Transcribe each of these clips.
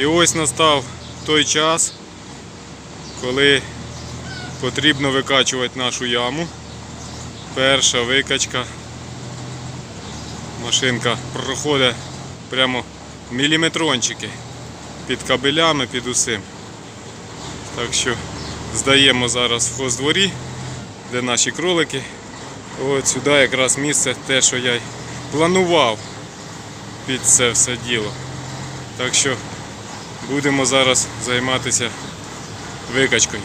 І ось настав той час, коли потрібно викачувати нашу яму. Перша викачка. Машинка проходить прямо міліметрончики під кабелями, під усім. Так що здаємо зараз в хоздворі, де наші кролики. От сюди якраз місце те, що я й планував під це все діло. Так що будемо зараз займатися викачкою.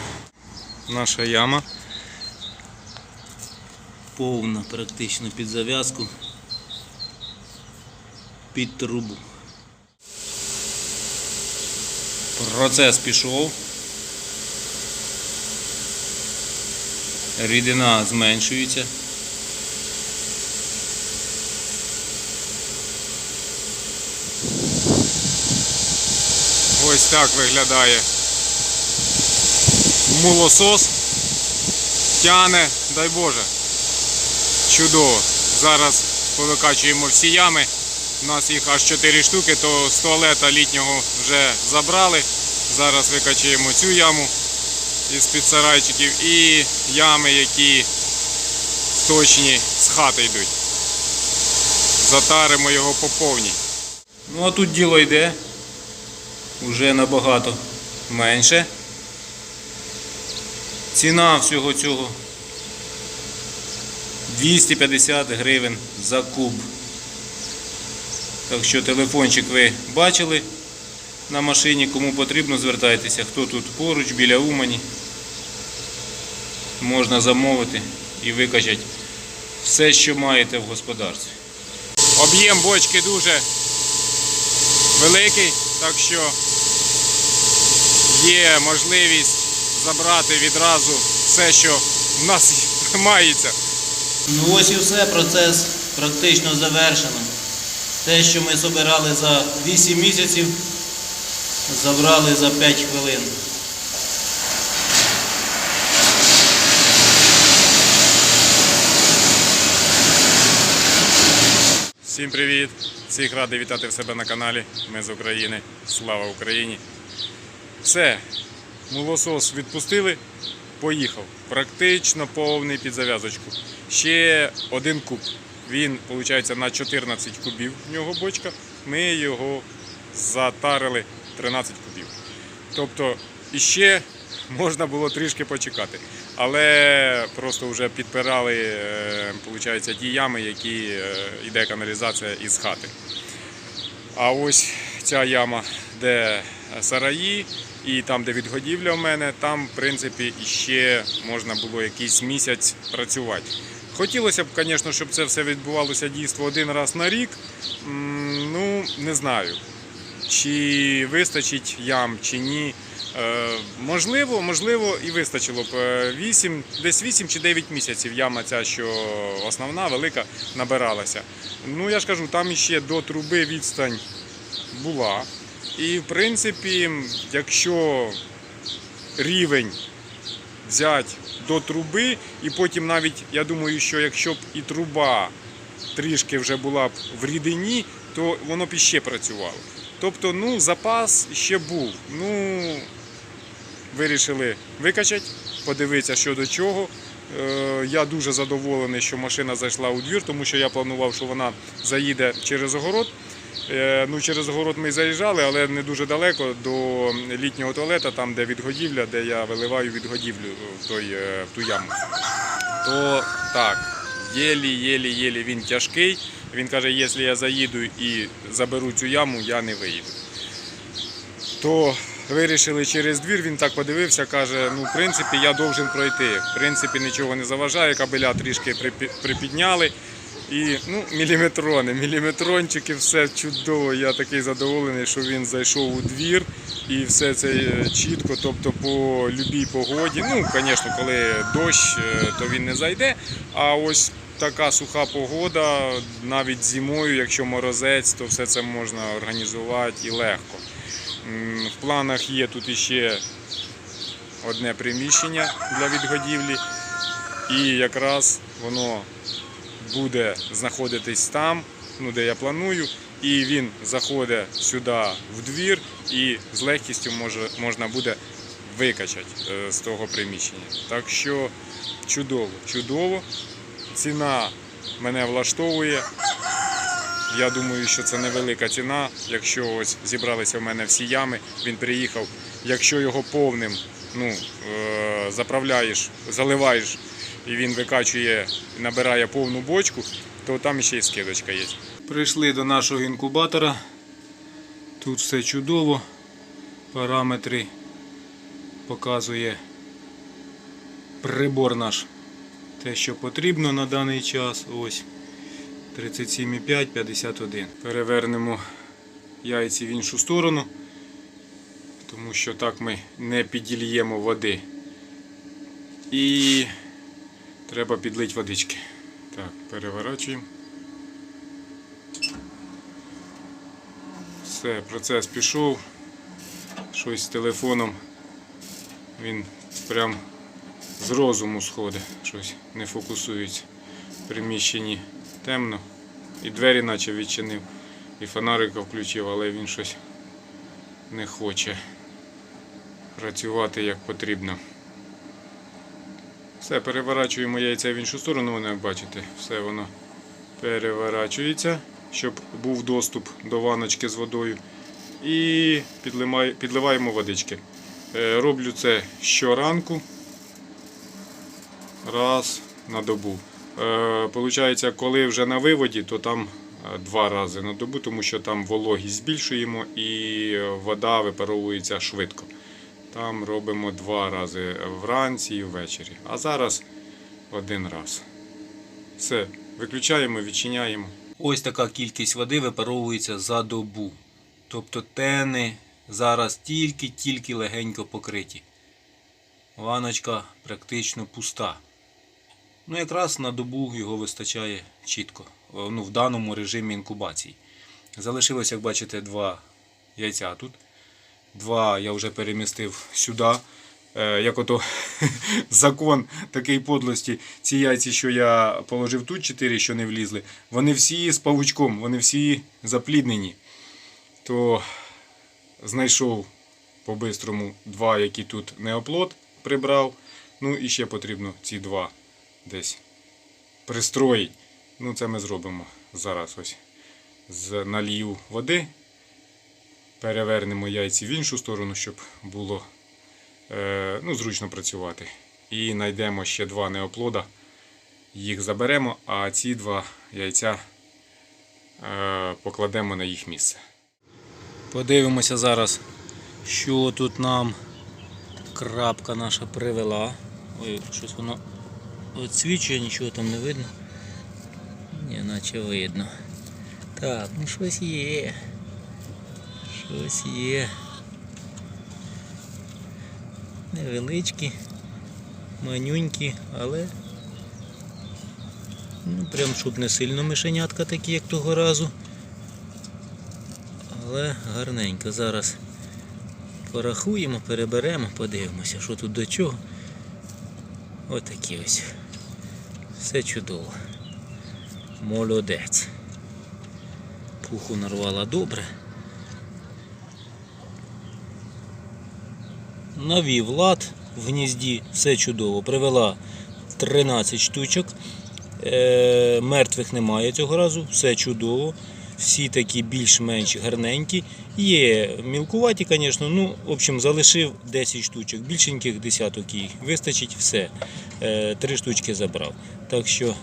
Наша яма. повна практично під зав'язку під трубу. Процес пішов. Рідина зменшується. Ось так виглядає мулосос. Тяне, дай Боже. Чудово. Зараз повикачуємо всі ями. У нас їх аж 4 штуки, то з туалета літнього вже забрали. Зараз викачуємо цю яму із під сарайчиків і ями, які точні з хати йдуть. Затаримо його по повній. Ну а тут діло йде. Уже набагато менше. Ціна всього цього 250 гривень за куб. Так що телефончик ви бачили на машині, кому потрібно, звертайтеся. Хто тут поруч, біля Умані. Можна замовити і викачати все, що маєте в господарстві. Об'єм бочки дуже великий, так що є можливість забрати відразу все, що в нас мається. Ну ось і все, процес практично завершено. Те, що ми збирали за 8 місяців, забрали за 5 хвилин. Всім привіт! Всіх радий вітати в себе на каналі. Ми з України. Слава Україні! Все, мулосос відпустили, поїхав. Практично повний під зав'язочку. Ще один куб. Він, виходить, на 14 кубів в нього бочка. Ми його затарили 13 кубів. Тобто іще можна було трішки почекати. Але просто вже підпирали е, виходить, ті ями, які е, йде каналізація із хати. А ось ця яма, де сараї, і там, де відгодівля в мене, там, в принципі, іще можна було якийсь місяць працювати. Хотілося б, звісно, щоб це все відбувалося дійство один раз на рік. Ну, не знаю, чи вистачить ям, чи ні. Е, можливо, можливо, і вистачило б Е, 8, десь 8 чи 9 місяців яма ця, що основна, велика, набиралася. Ну, я ж кажу, там іще до труби відстань була. І в принципі, якщо рівень взяти до труби, і потім навіть, я думаю, що якщо б і труба трішки вже була б в рідині, то воно б іще працювало. Тобто, ну, запас ще був. Ну, вирішили викачати, подивитися, що до чого. Е, Я дуже задоволений, що машина зайшла у двір, тому що я планував, що вона заїде через огород. Е, Ну, через огород ми заїжджали, але не дуже далеко до літнього туалета, там де відгодівля, де я виливаю відгодівлю в, той, е, в ту яму. То так, єлі, єлі, єлі він тяжкий. Він каже, якщо я заїду і заберу цю яму, я не виїду. То вирішили через двір, він так подивився, каже, ну в принципі я должен пройти. В принципі, нічого не заважає, кабеля трішки припідняли. І ну, міліметрони, міліметрончики, все чудово. Я такий задоволений, що він зайшов у двір і все це е, чітко, тобто по любій погоді. Ну, звісно, коли дощ, е, то він не зайде. А ось така суха погода, навіть зимою, якщо морозець, то все це можна організувати і легко. В планах є тут іще одне приміщення для відгодівлі, і якраз воно буде знаходитись там, ну, де я планую, і він заходить сюди в двір, і з легкістю може, можна буде викачати е, з того приміщення. Так що чудово, чудово. Ціна мене влаштовує. Я думаю, що це невелика ціна. Якщо ось зібралися в мене всі ями, він приїхав. Якщо його повним ну, е, заправляєш, заливаєш і він викачує, набирає повну бочку, то там ще й скидочка є. Прийшли до нашого інкубатора. Тут все чудово. Параметри показує прибор наш. Те, що потрібно на даний час. Ось 37,5, 51. Перевернемо яйці в іншу сторону, тому що так ми не підільємо води. І треба підлити водички. Так, переворачуємо. Все, процес пішов. Щось з телефоном. Він прям з розуму сходить, щось не фокусується. В приміщенні темно. І двері наче відчинив, і фонарика включив, але він щось не хоче працювати як потрібно. Все, переворачуємо яйця в іншу сторону, воно, як бачите, все воно переворачується, щоб був доступ до ваночки з водою. І підливаємо водички. Е, Роблю це щоранку, раз на добу. Е, Получається, коли вже на виводі, то там е, два рази на добу, тому що там вологість збільшуємо і вода випаровується швидко. Там робимо два рази вранці і ввечері. А зараз один раз. Все, виключаємо, відчиняємо. Ось така кількість води випаровується за добу. Тобто тени зараз тільки-тільки легенько покриті. Ваночка практично пуста. Ну, якраз на добу його вистачає чітко. Ну, в даному режимі інкубації. Залишилось, як бачите, два яйця тут. Два я вже перемістив сюди. Е, Як ото закон такий подлості. Ці яйці, що я положив тут, чотири, що не влізли, вони всі з павучком, вони всі запліднені. То знайшов по-бистрому два, які тут неоплод прибрав. Ну і ще потрібно ці два десь пристроїть. Ну, це ми зробимо зараз ось з налію води. Перевернемо яйці в іншу сторону, щоб було е, ну, зручно працювати. І знайдемо ще два неоплода. Їх заберемо, а ці два яйця е, покладемо на їх місце. Подивимося зараз, що тут нам крапка наша привела. Ой, щось воно відсвічує, нічого там не видно. Ні, наче видно. Так, ну щось є. Щось є. Невеличкі, манюнькі, але ну прям щоб не сильно мишенятка такі, як того разу. Але гарненько. Зараз порахуємо, переберемо, подивимося, що тут до чого. Отакі ось. Все чудово. Молодець. Пуху нарвала добре. Навів лад в гнізді, все чудово. Привела 13 штучок. Е, мертвих немає цього разу, все чудово. Всі такі більш-менш гарненькі. Є мілкуваті, звісно, ну, в общем, залишив 10 штучок, більшеньких десяток їх. Вистачить все. Е, Три штучки забрав. Так що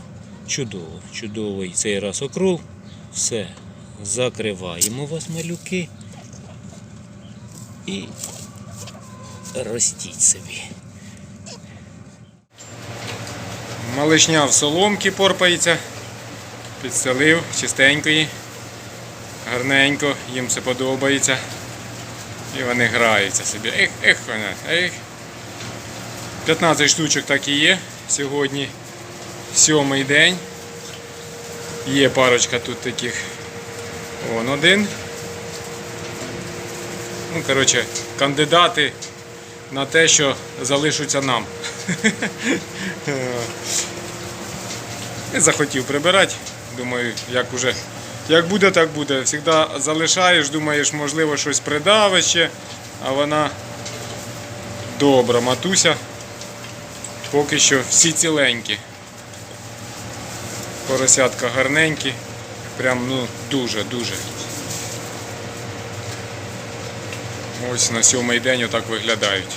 чудово, чудовий цей раз окрол. Все, закриваємо вас, малюки. І ростіть собі. Малишня в соломки порпається. Підстелив чистенької. Гарненько, їм все подобається. І вони граються собі. Ех, ех, вона, ех. 15 штучок так і є. Сьогодні сьомий день. Є парочка тут таких. Вон один. Ну, коротше, кандидати на те, що залишаться нам. Не захотів прибирати. Думаю, як уже Як буде, так буде. Завжди залишаєш, думаєш, можливо, щось придавить ще, а вона добра, матуся. Поки що всі ціленькі. Поросятка гарненькі. Прям ну дуже-дуже. Ось на сьомий день отак виглядають.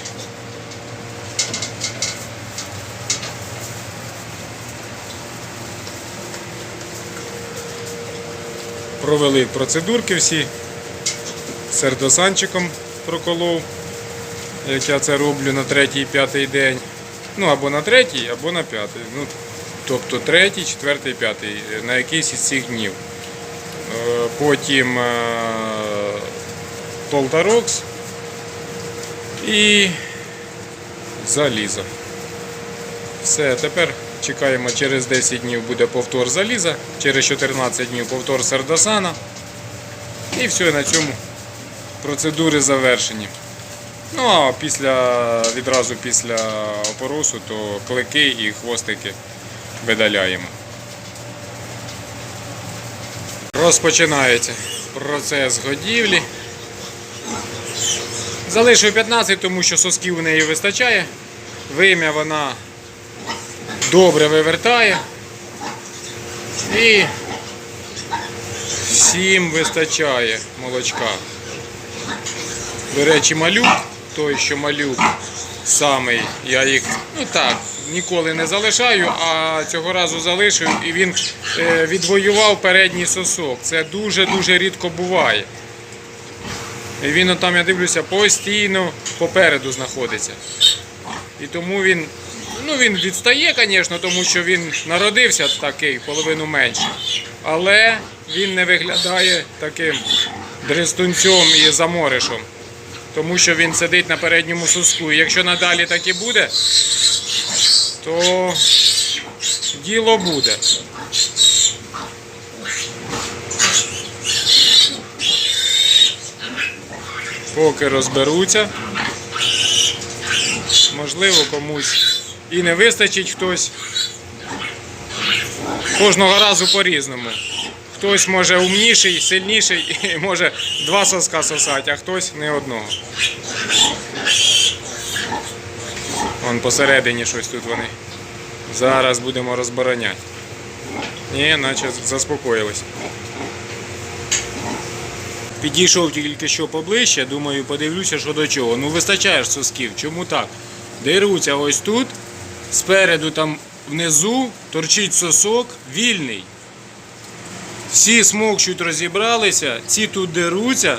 Провели процедурки всі. Сердосанчиком проколов, як я це роблю на третій п'ятий день. Ну або на третій, або на п'ятий. Ну, тобто третій, четвертий, п'ятий, на якийсь із цих днів. Е, Потім е, Полтарокс і залізо. Все, тепер чекаємо, через 10 днів буде повтор заліза, через 14 днів повтор сердосана. І все, на цьому процедури завершені. Ну а після, відразу після опоросу, то клики і хвостики видаляємо. Розпочинається процес годівлі. Залишив 15, тому що сосків у неї вистачає. Вим'я вона добре вивертає. І всім вистачає молочка. До речі, малюк, той, що малюк самий, я їх, ну так, ніколи не залишаю, а цього разу залишив і він е, відвоював передній сосок. Це дуже-дуже рідко буває. І він там, я дивлюся, постійно попереду знаходиться. І тому він, ну він відстає, звісно, тому що він народився такий, половину менше. Але він не виглядає таким дрестунцем і заморишем. Тому що він сидить на передньому соску. І якщо надалі так і буде, то діло буде. Поки розберуться. Можливо, комусь і не вистачить хтось. Кожного разу по-різному. Хтось може умніший, сильніший і може два соска сосати, а хтось не одного. Вон посередині щось тут вони. Зараз будемо розбороняти. Ні, наче заспокоїлись. Підійшов тільки що поближче, думаю, подивлюся, що до чого. Ну вистачає ж сосків. Чому так? Деруться ось тут, спереду там внизу торчить сосок вільний. Всі смокчуть розібралися, ці тут деруться,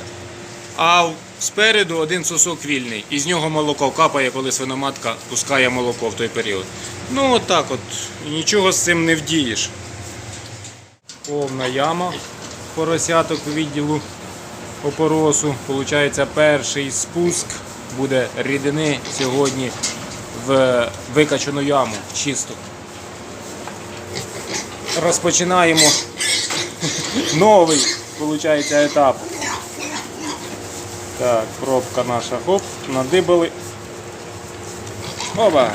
а спереду один сосок вільний. І з нього молоко капає, коли свиноматка пускає молоко в той період. Ну от так от. Нічого з цим не вдієш. Повна яма поросяток у відділу опоросу. Получається, перший спуск буде рідини сьогодні в викачану яму, в чисту. Розпочинаємо новий, виходить, етап. Так, пробка наша, хоп, надибали. Оба,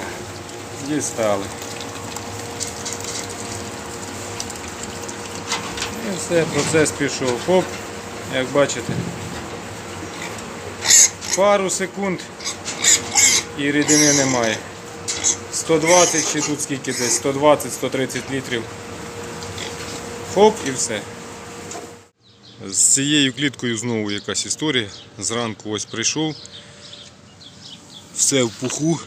дістали. І все, процес пішов. Хоп, як бачите. Пару секунд і рідини немає. 120 чи тут скільки десь, 120-130 літрів. Хоп і все. З цією кліткою знову якась історія. Зранку ось прийшов. Все в пуху.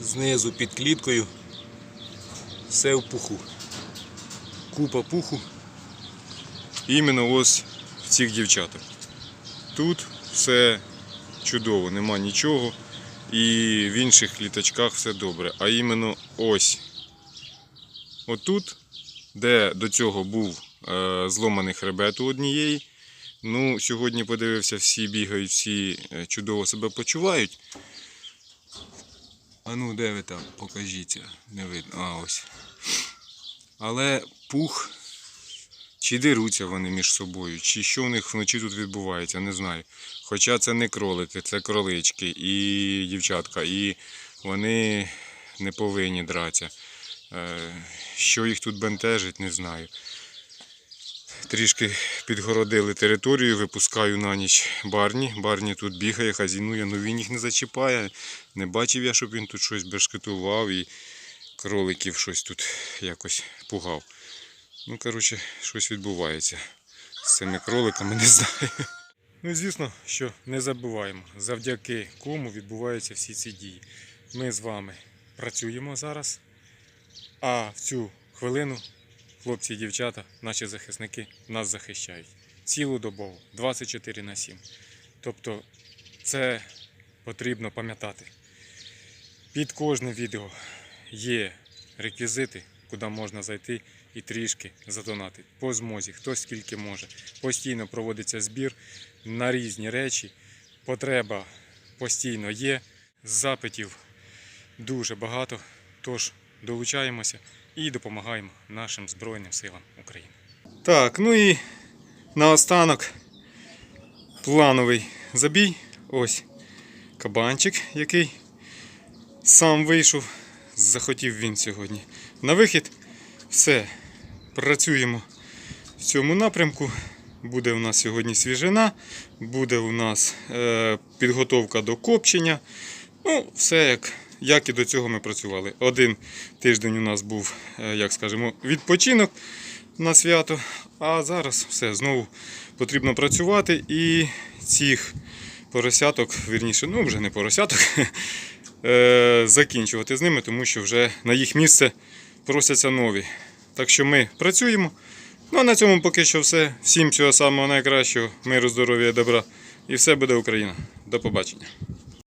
Знизу під кліткою. Все в пуху. Купа пуху. Іменно ось в цих дівчаток. Тут все чудово, нема нічого. І в інших кліточках все добре. А іменно ось. Отут, де до цього був зломаний хребет у однієї. Ну, сьогодні подивився, всі бігають, всі е, чудово себе почувають. А ну, де ви там? Покажіться. Не видно. А, ось. Але пух. Чи деруться вони між собою, чи що в них вночі тут відбувається, не знаю. Хоча це не кролики, це кролички і дівчатка, і вони не повинні дратися. Е, Що їх тут бентежить, не знаю. Трішки підгородили територію, випускаю на ніч барні. Барні тут бігає, хазінує, ну він їх не зачіпає. Не бачив я, щоб він тут щось бешкетував і кроликів щось тут якось пугав. Ну, коротше, щось відбувається з цими кроликами, не знаю. Ну звісно, що не забуваємо, завдяки кому відбуваються всі ці дії. Ми з вами працюємо зараз, а в цю хвилину хлопці і дівчата, наші захисники, нас захищають цілодобово, 24 на 7. Тобто це потрібно пам'ятати. Під кожне відео є реквізити, куди можна зайти і трішки задонатити. По змозі, хто скільки може. Постійно проводиться збір на різні речі. Потреба постійно є. Запитів дуже багато. Тож долучаємося і допомагаємо нашим Збройним силам України. Так, ну і наостанок плановий забій. Ось кабанчик, який сам вийшов. Захотів він сьогодні. На вихід все. Працюємо в цьому напрямку. Буде у нас сьогодні свіжина, буде у нас е, підготовка до копчення. Ну, все як, як і до цього ми працювали. Один тиждень у нас був, е, як скажемо, відпочинок на свято. А зараз все знову потрібно працювати і цих поросяток, вірніше, ну вже не поросяток, е, закінчувати з ними, тому що вже на їх місце просяться нові. Так що ми працюємо. Ну а на цьому поки що все. Всім всього самого найкращого, миру, здоров'я, добра. І все буде Україна. До побачення.